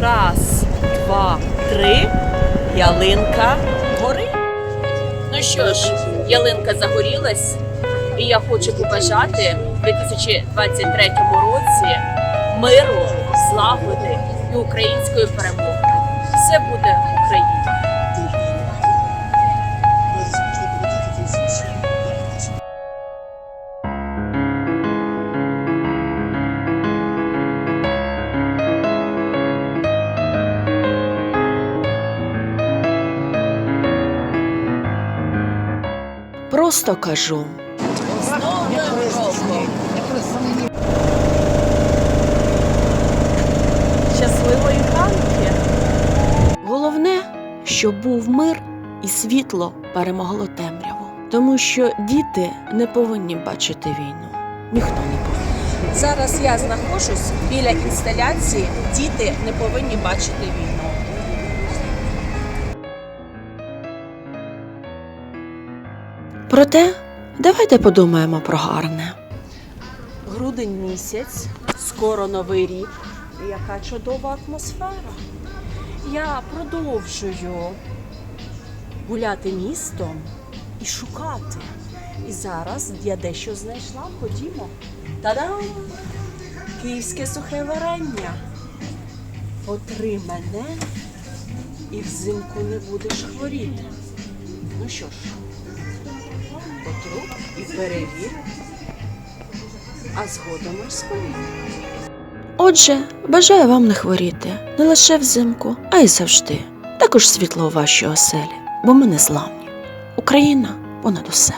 Раз, два, три. Ялинка горить. Ну що ж, ялинка загорілась, і я хочу побажати в 2023 році миру, злагоди і української перемоги. Все буде Україна. Просто кажу. Щасливої ханки! Головне, щоб був мир і світло перемогло темряву. Тому що діти не повинні бачити війну. Ніхто не повинен. Зараз я знаходжусь біля інсталяції Діти не повинні бачити війну. Проте, давайте подумаємо про гарне. Грудень місяць, скоро новий рік. Яка чудова атмосфера. Я продовжую гуляти містом і шукати. І зараз я дещо знайшла. Ходімо. Та-дам! Київське сухе варення. Отри мене і взимку не будеш хворіти. Ну що ж, потру і перевір, а згодом розповім. Отже, бажаю вам не хворіти не лише взимку, а й завжди. Також світло у вашій оселі, бо ми не зламні. Україна понад усе.